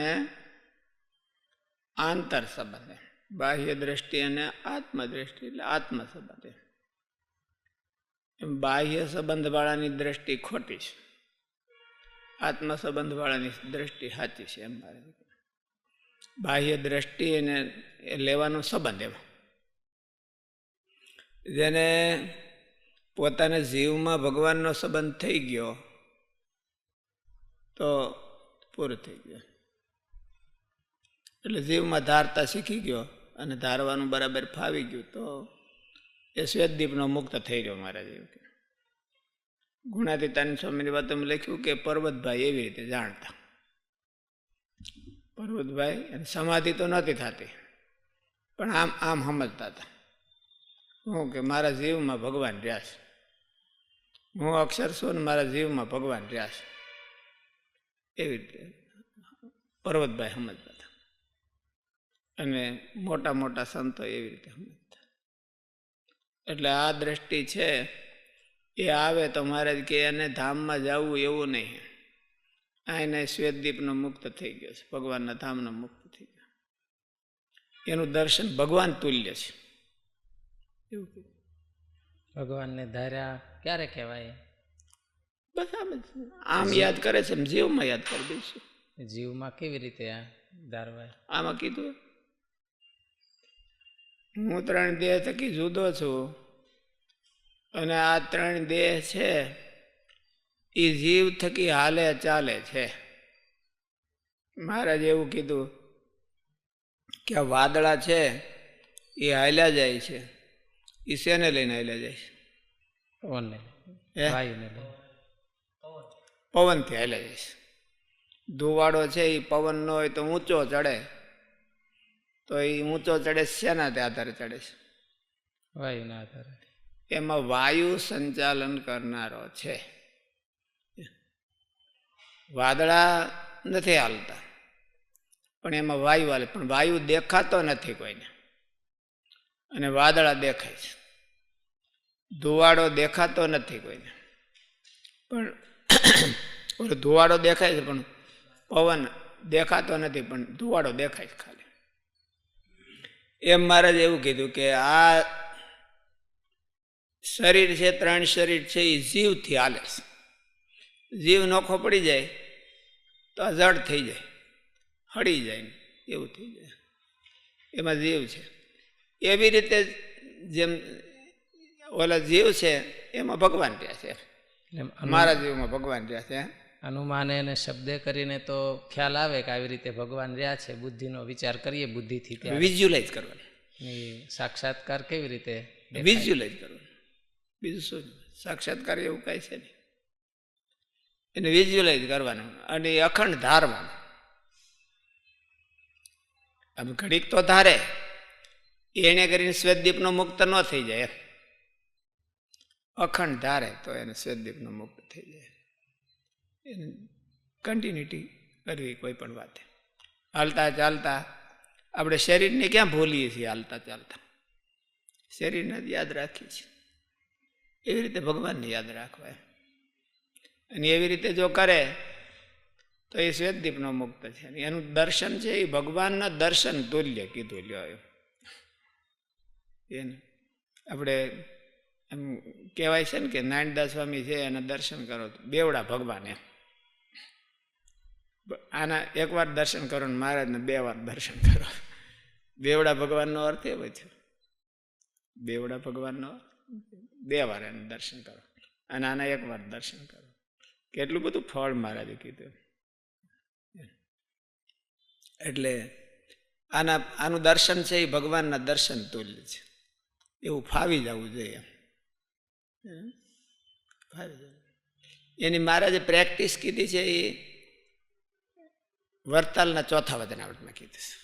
અને આંતર સંબંધ. બાહ્ય દ્રષ્ટિ અને આત્મ દ્રષ્ટિ એટલે આત્મ સંબંધ બાહ્ય સંબંધવાળાની દ્રષ્ટિ ખોટી છે. આત્મ સંબંધવાળાની દ્રષ્ટિ સાચી છે એમ મારે. બાહ્ય દ્રષ્ટિ એ લેવાનો સંબંધ એમ જેને પોતાના જીવમાં ભગવાનનો સંબંધ થઈ ગયો, તો પૂરું થઈ ગયું. એટલે જીવમાં ધારતા શીખી ગયો અને ધારવાનું બરાબર ફાવી ગયું તો એ શ્વેતદીપનો મુક્ત થઈ ગયો મારા જીવ કે. ગુણાતીતાની સ્વામીની વાતમાં લખ્યું કે પર્વતભાઈ એવી રીતે જાણતા. પર્વતભાઈ અને સમાધિ તો નહોતી થતી, પણ આમ આમ સમજતા હતા. હું કે મારા જીવમાં ભગવાન રહ્યા છે. હું અક્ષર છું ને મારા જીવમાં ભગવાન રહ્યા છે. એવી રીતે પર્વતભાઈ સમજતા. અને મોટા મોટા સંતો એવી રીતે સમજતા એટલે આ દ્રષ્ટિ છે એ આવે તો મહારાજ કે એને ધામમાં જવું એવું નહીં. આ એને શ્વેતદીપનો મુક્ત થઈ ગયો છે ભગવાનના ધામનો મુક્ત થઈ ગયો. એનું દર્શન ભગવાન તુલ્ય છે. એવું ભગવાનને ધાર્યા ક્યારે કહેવાય? બસ આમ આમ યાદ કરે છે જીવમાં યાદ કરી દઈશું. જીવમાં કેવી રીતે આ ધારવાય? આમાં કીધું હું ત્રણ દેહ થકી જુદો છું. અને આ ત્રણ દેહ છે એ જીવ થકી હાલે ચાલે છે. મહારાજ એવું કીધું કે આ વાદળા છે એ હાલ્યા જાય છે. એ શેને લઈને હાલ્યા જાય છે? પવનને પવનથી હાલ્યા જાય છે. ધુવાડો છે એ પવન ન હોય તો ઊંચો ચડે. તો એ ઊંચો ચડે શેના તે આધારે ચડે છે? વાયુના આધારે. એમાં વાયુ સંચાલન કરનારો છે. વાદળા નથી હાલતા. પણ એમાં વાયુ હાલે. પણ વાયુ દેખાતો નથી કોઈને. અને વાદળા દેખાય છે. ધુવાડો દેખાતો નથી કોઈને. પણ ધુવાડો દેખાય છે પણ પવન દેખાતો નથી પણ ધુવાડો દેખાય છે ખાલી. એમ મહારાજ એવું કીધું કે આ શરીર છે ત્રણ શરીર છે એ જીવથી હાલે છે. જીવ નોખો પડી જાય તો આ જડ થઈ જાય હળી જાય એવું થઈ જાય. એમાં જીવ છે. એવી રીતે જેમ ઓલા જીવ છે એમાં ભગવાન રહ્યા છે. મારા જીવમાં ભગવાન રહ્યા છે. અનુમાને અને શબ્દે કરીને તો ખ્યાલ આવે કે આવી રીતે ભગવાન રહ્યા છે બુદ્ધિનો વિચાર કરીએ બુદ્ધિથી વિઝ્યુલાઇઝ કરવાની. સાક્ષાત્કાર કેવી રીતે? વિઝ્યુલાઇઝ કરવાનું. બીજું શું? સાક્ષાત્કાર એવું કાંઈ છે નહીં. એને વિઝ્યુલાઇઝ કરવાનું અને અખંડ ધારવાનું. આમ ઘડીક તો ધારે. એને કરીને શ્વેતદીપનો મુક્ત ન થઈ જાય અખંડ ધારે તો એને શ્વેતદીપનો મુક્ત થઈ જાય. કન્ટિન્યુટી કરવી કોઈ પણ વાતે. હાલતા ચાલતા આપણે શરીરને ક્યાં ભૂલીએ છીએ હાલતા ચાલતા? શરીરને જ યાદ રાખીએ છીએ. એવી રીતે ભગવાનને યાદ રાખવા અને એવી રીતે જો કરે, તો એ શ્વેતદીપનો મુક્ત છે. એનું દર્શન છે, એ ભગવાનના દર્શન તુલ્ય કીધું લ્યો એને આપણે એમ કહેવાય છે ને કે નાનદાસ સ્વામી છે, એના દર્શન કરો બેવડા ભગવાન એમ. આના એકવાર દર્શન કરો ને મહારાજને બે વાર દર્શન કરો. બેવડા ભગવાનનો અર્થ એવો છે. બેવડા ભગવાનનો બે વાર એને દર્શન કરો અને આના એક વાર દર્શન કરો. કેટલું બધું ફળ મહારાજે કીધું. એટલે આના, આનું દર્શન છે એ ભગવાનના દર્શન તુલ્ય છે. એવું ફાવી જવું જોઈએ ફાવી જવું એની મહારાજે પ્રેક્ટિસ કીધી છે એ વરતાલના ચોથા વચનાવટમાં કીધું છે.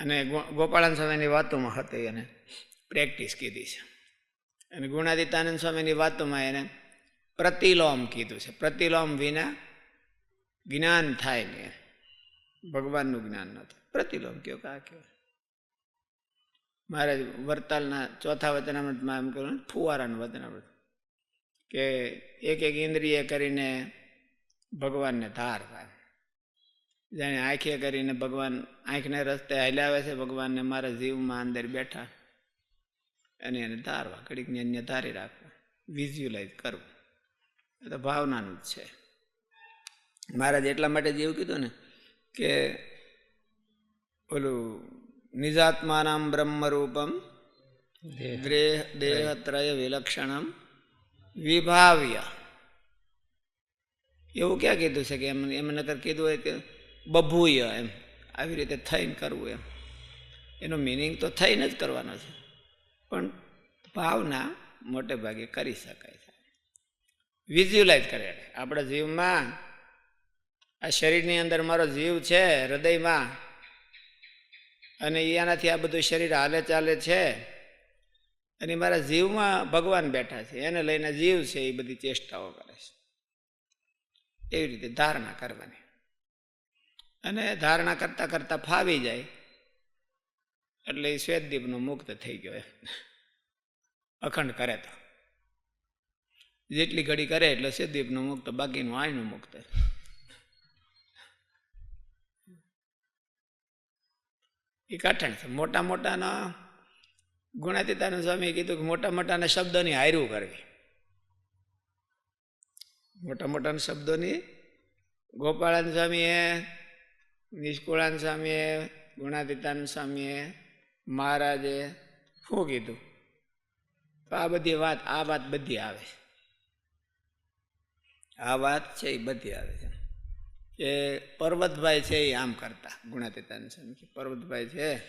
અને ગોપાળાન સ્વામીની વાતોમાં હતી એને પ્રેક્ટિસ કીધી છે. અને ગુણાદિતાનંદ સ્વામીની વાતોમાં એને પ્રતિલોમ કીધું છે. પ્રતિલોમ વિના જ્ઞાન થાય ને ભગવાનનું જ્ઞાન ન થાય. પ્રતિલોમ કયો કા કયો? મહારાજ વર્તાલના ચોથા વચનામૃતમાં એમ કહ્યું ફુવારાનું વચનામૃત કે એક એક ઇન્દ્રિય કરીને ભગવાનને ધારવા જાણે આંખે કરીને ભગવાન આંખને રસ્તે હલાવે છે ભગવાનને મારા જીવમાં અંદર બેઠા. અને એને ધારવા ઘડીકને અન્ય ધારી રાખવા વિઝ્યુલાઇઝ કરવું. એ તો ભાવનાનું જ છે. મહારાજ એટલા માટે જ એવું કીધું ને કે ઓલું નિજાત્માનામ બ્રહ્મરૂપમ દેહ. દેહત્રય વિલક્ષણમ વિભાવ્ય. એવું ક્યાં કીધું છે કે એમ એમ અત્યારે કીધું હોય કે બભૂય એમ. આવી રીતે થઈને કરવું એમ. એનો મિનિંગ તો થઈને જ કરવાનો છે. પણ ભાવના મોટે ભાગે કરી શકાય છે. વિઝ્યુલાઇઝ કરે. આપણા જીવમાં આ શરીરની અંદર મારો જીવ છે, હૃદયમાં. અને એનાથી આ બધું શરીર હાલે ચાલે છે. અને મારા જીવમાં ભગવાન બેઠા છે. એને લઈને જીવ છે એ બધી ચેષ્ટાઓ કરે છે. એવી રીતે ધારણા કરવાની. અને ધારણા કરતા કરતા ફાવી જાય, એટલે એ શ્વેતદીપનો મુક્ત થઈ ગયો એમ. અખંડ કરે તો. જેટલી ઘડી કરે એટલે શ્વેતદીપનો મુક્ત, બાકીનું આયનું મુક્ત. એ કઠણ છે. મોટા મોટાના ગુણાતીતાનું સ્વામી કીધું કે મોટા મોટાના શબ્દોની હાયરું કરવી. મોટા મોટાના શબ્દોની, ગોપાળાન સ્વામીએ, નિષ્કુળાન સ્વામીએ ગુણાતીતાનંદ સ્વામીએ, મહારાજે શું કીધું? તો આ બધી વાત, આ વાત બધી આવે આ વાત છે એ બધી આવે છે. કે પર્વતભાઈ છે એ આમ કરતા, ગુણાતીતાન સ્વામી પર્વતભાઈ છે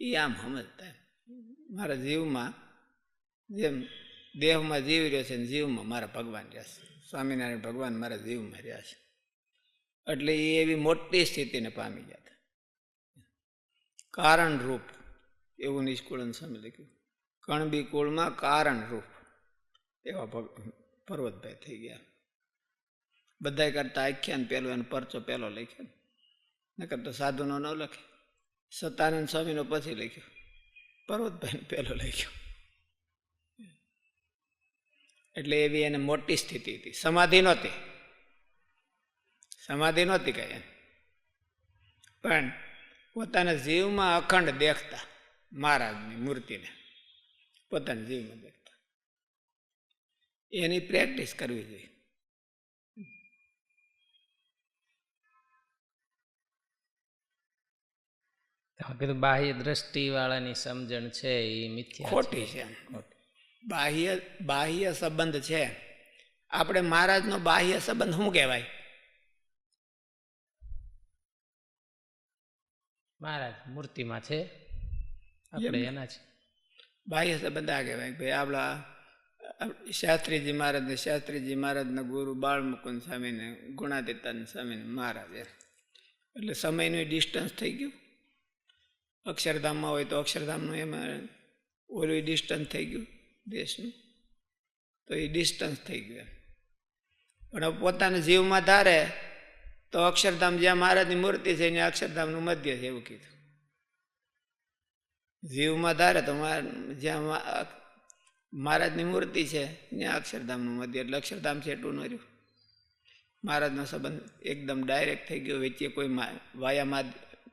એ આમ સમજતા. મારા જીવમાં જેમ દેહમાં જીવ રહ્યો છે ને જીવમાં મારા ભગવાન રહ્યા છે. સ્વામિનારાયણ ભગવાન મારા જીવમાં રહ્યા છે. એટલે એ એવી મોટી સ્થિતિને પામી ગયા હતા. કારણરૂપ, એવું નિષ્કુળન સામે લખ્યું. કણબી કુળમાં કારણરૂપ એવા ભગ, પર્વતભાઈ થઈ ગયા. બધા કરતા આખ્યાન પેલો એનો પરચો પહેલો લખ્યો. નકર તો સાધુનો ન લખે. સતાનંદ સ્વામીનો પછી લખ્યો. પર્વતભાઈને પહેલો લખ્યો. એટલે એવી એને મોટી સ્થિતિ હતી. સમાધિ નહોતી. સમાધિ નહોતી કઈ પણ પોતાના જીવમાં અખંડ દેખતા મહારાજની મૂર્તિને. પોતાના જીવમાં દેખતા. એની પ્રેક્ટિસ કરવી જોઈએ. કીધું બાહ્ય દ્રષ્ટિ વાળાની સમજણ છે એ મિથ્યા છે. ખોટી છે. બાહ્ય બાહ્ય સંબંધ છે. આપણે મહારાજનો બાહ્ય સંબંધ શું કહેવાય? મહારાજ મૂર્તિમાં છે. આપણે એના છે. બાહ્ય સંબંધ આ કહેવાય ભાઈ આપણા શાસ્ત્રીજી મહારાજ ને શાસ્ત્રીજી મહારાજના ગુરુ બાળ મુકુંદ સ્વામીને ગુણાતીતાનંદ સ્વામીને મહારાજ. એટલે સમયનું ડિસ્ટન્સ થઈ ગયું. અક્ષરધામમાં હોય તો અક્ષરધામનું એમાં ઓલું ડિસ્ટન્સ થઈ ગયું. દેશનું. તો એ ડિસ્ટન્સ થઈ ગયું પણ પોતાના જીવમાં ધારે તો અક્ષરધામ જ્યાં મહારાજની મૂર્તિ છે, ત્યાં અક્ષરધામનું મધ્ય છે એવું કીધું. જીવમાં ધારે તો જ્યાં મહારાજની મૂર્તિ છે, ત્યાં અક્ષરધામનું મધ્ય. એટલે અક્ષરધામ છે એટલું ન રહ્યું. મહારાજનો સંબંધ એકદમ ડાયરેક્ટ થઈ ગયો. વચ્ચે કોઈ વાયામાં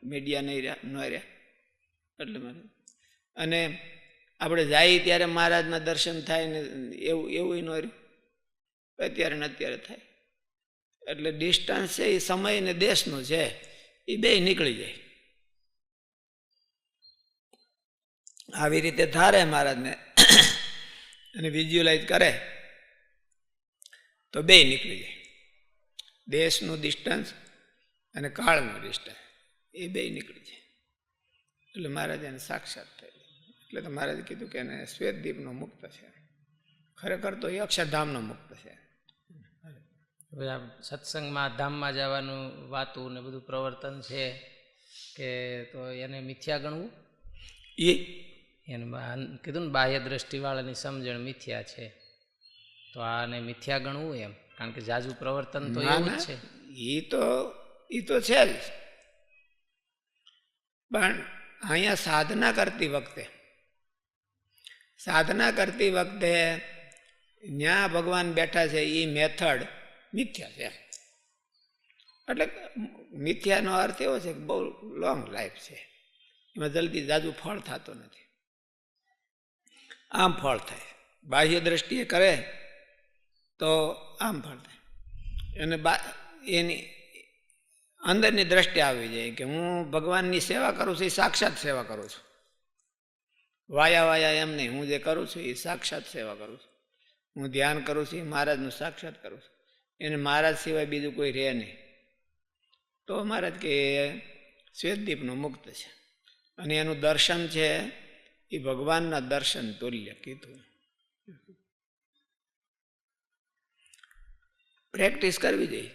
મીડિયા નહીં રહ્યા, ન રહ્યા. એટલે અને આપણે જઈએ ત્યારે મહારાજના દર્શન થાય ને એવું એવું ન રહ્યું. અત્યારે ને અત્યારે થાય. એટલે ડિસ્ટન્સ છે એ સમય ને દેશનું છે, એ બે નીકળી જાય. આવી રીતે ધારે મહારાજને. અને વિઝ્યુલાઇઝ કરે, તો બે નીકળી જાય. દેશનું ડિસ્ટન્સ અને કાળનું ડિસ્ટન્સ એ બે નીકળી જાય. એટલે મહારાજ એને સાક્ષાત થઈ એટલે તો મહારાજે કીધું કે એને શ્વેતદીપનો મુક્ત છે. ખરેખર તો એ અક્ષરધામનો મુક્ત છે. આ સત્સંગમાં ધામમાં જવાનું વાતું ને બધું પ્રવર્તન છે કે તો એને મિથ્યા ગણવું? એ એને કીધું ને બાહ્ય દ્રષ્ટિવાળાની સમજણ મિથ્યા છે. તો આને મિથ્યા ગણવું એમ કારણ કે જાજુ પ્રવર્તન તો એવું જ છે. એ તો એ તો છે જ. પણ અહીંયા સાધના કરતી વખતે સાધના કરતી વખતે જ્યાં ભગવાન બેઠા છે એ મેથડ મિથ્યા છે. એટલે મિથ્યાનો અર્થ એવો છે કે બહુ લોંગ લાઈફ છે. એમાં જલ્દી જાજુ ફળ થતો નથી. આમ ફળ થાય. બાહ્ય દ્રષ્ટિએ કરે તો આમ ફળ થાય. અને બા, એની અંદરની દ્રષ્ટિ આવી જાય કે હું ભગવાનની સેવા કરું છું, એ સાક્ષાત સેવા કરું છું. વાયા વાયા એમ નહીં હું જે કરું છું એ સાક્ષાત સેવા કરું છું. હું ધ્યાન કરું છું એ મહારાજનું સાક્ષાત કરું છું. એને મહારાજ સિવાય બીજું કોઈ રહે નહીં. તો મહારાજ કે શ્વેતદીપનું મુક્ત છે. અને એનું દર્શન છે એ ભગવાનના દર્શન તુલ્ય કીધું. પ્રેક્ટિસ કરવી જોઈએ.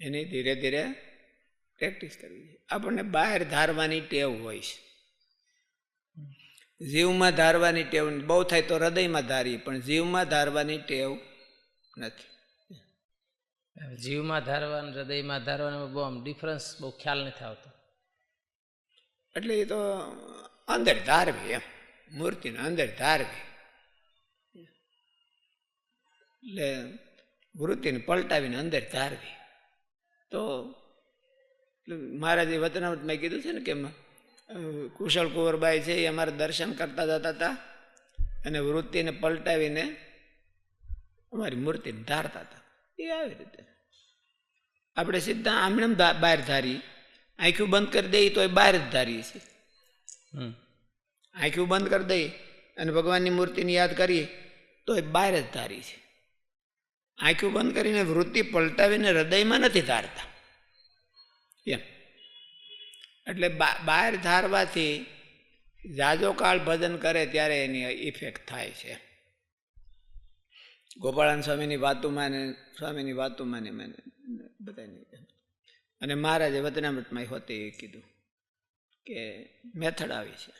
એની ધીરે ધીરે પ્રેક્ટિસ કરવી જોઈએ. આપણને બહાર ધારવાની ટેવ હોય છે. જીવમાં ધારવાની ટેવ બહુ થાય તો હૃદયમાં ધારીએ પણ જીવમાં ધારવાની ટેવ નથી. જીવમાં ધારવાનું હૃદયમાં ધારવાનું બહુ આમ ડિફરન્સ બહુ ખ્યાલ નથી આવતો. એટલે એ તો અંદર ધારવી એમ. મૂર્તિને અંદર ધારવી. એટલે વૃત્તિને પલટાવીને અંદર ધારવી. તો મહારાજે વતનાવતમાં કીધું છે ને કે કુશળ કુંવરબાઈ છે એ અમારે દર્શન કરતા જતા હતા અને વૃત્તિને પલટાવીને અમારી મૂર્તિ ધારતા હતા. એ આવી રીતે. આપણે સીધા આમણે બહાર ધારી આંખ્યું બંધ કરી દઈએ તો એ બહાર જ ધારીએ છીએ. આંખ્યું બંધ કરી દઈએ અને ભગવાનની મૂર્તિને યાદ કરીએ તો એ બહાર જ ધારી છે આંખ્યું બંધ કરીને વૃત્તિ પલટાવીને હૃદયમાં નથી ધારતા. એમ. એટલે બહાર ધારવાથી જાજો કાળ ભજન કરે ત્યારે એની ઇફેક્ટ થાય છે. ગોપાળાન સ્વામીની વાતોમાં ને સ્વામીની વાતોમાં ને મને બધાની અને મહારાજે વતનામૃતમાં હોતે એ કીધું કે મેથડ આવી છે.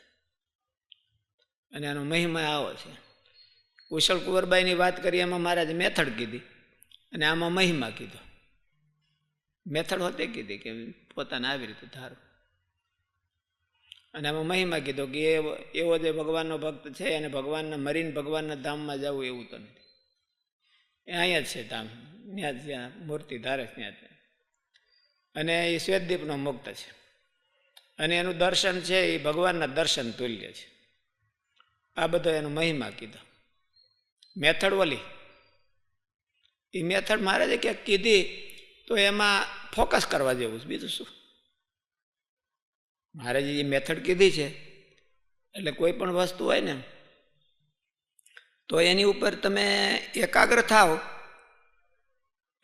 અને આનો મહિમા આવો છે. કુશળ કુંવરબાઈની વાત કરી, એમાં મહારાજે મેથડ કીધી અને આમાં મહિમા કીધો. મેથડ હોતે કીધી કે પોતાને આવી રીતે ધારો. અને આમાં મહિમા કીધો કે એ એવો જે ભગવાનનો ભક્ત છે અને ભગવાનના મરીને ભગવાનના ધામમાં જવું એવું તો નથી. એ અહીંયા જ છે ધામ. ત્યાં જ જ્યાં મૂર્તિ ધારે ત્યાં છે અને એ શ્વેતદીપનો મુક્ત છે. અને એનું દર્શન છે, એ ભગવાનના દર્શન તુલ્ય છે. આ બધો એનો મહિમા કીધો. મેથડ ઓલી. એ મેથડ મહારાજે ક્યાંક કીધી તો એમાં ફોકસ કરવા જેવું છે. બીજું શું? મહારાજે જે મેથડ કીધી છે, એટલે કોઈ પણ વસ્તુ હોય ને, તો એની ઉપર તમે એકાગ્ર થાવ,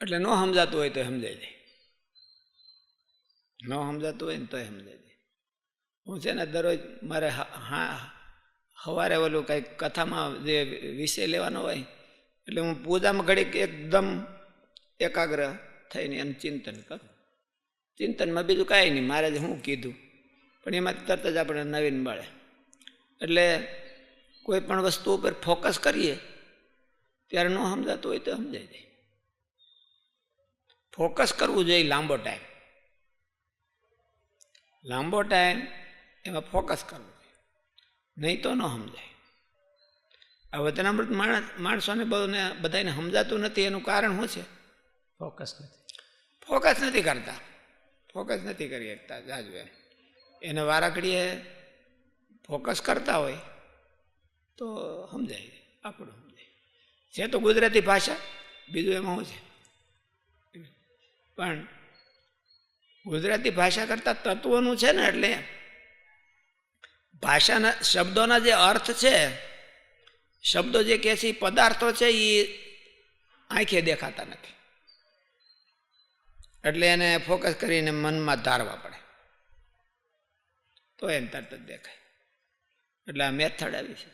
એટલે ન સમજાતું હોય તો સમજાઈ જાય. ન સમજાતું હોય ને તોય સમજાઈ જાય. હું છે ને દરરોજ મારે હા હા સવારે ઓલું કંઈક કથામાં જે વિષય લેવાનો હોય, એટલે હું પૂજામાં ઘડીક એકદમ એકાગ્ર થઈને એનું ચિંતન કરું. ચિંતનમાં બીજું કાંઈ નહીં. મહારાજે શું કીધું? પણ એમાં તરત જ આપણે નવીન મળે. એટલે કોઈ પણ વસ્તુ ઉપર ફોકસ કરીએ ત્યારે ન સમજાતું હોય તો સમજાઈ જાય. ફોકસ કરવું જોઈએ લાંબો ટાઈમ. લાંબો ટાઈમ એમાં ફોકસ કરવું નહીં તો ન સમજાય. આ વચનામૃત માણસ માણસોને બધાને બધાને સમજાતું નથી એનું કારણ શું છે? ફોકસ નથી. ફોકસ નથી કરતા. ફોકસ નથી કરી શકતા જાજુ એમ. એને વારાઘડીએ ફોકસ કરતા હોય, તો સમજાય, આપણું સમજાય. છે તો ગુજરાતી ભાષા, બીજું એમાં શું છે? પણ ગુજરાતી ભાષા કરતાં તત્વોનું છે ને એટલે ભાષાના શબ્દોના જે અર્થ છે, શબ્દો જે કહે છે પદાર્થો છે, એ આંખે દેખાતા નથી. એટલે એને ફોકસ કરીને મનમાં ધારવા પડે. તો એમ તરત જ દેખાય એટલે આ મેથડ આવી છે.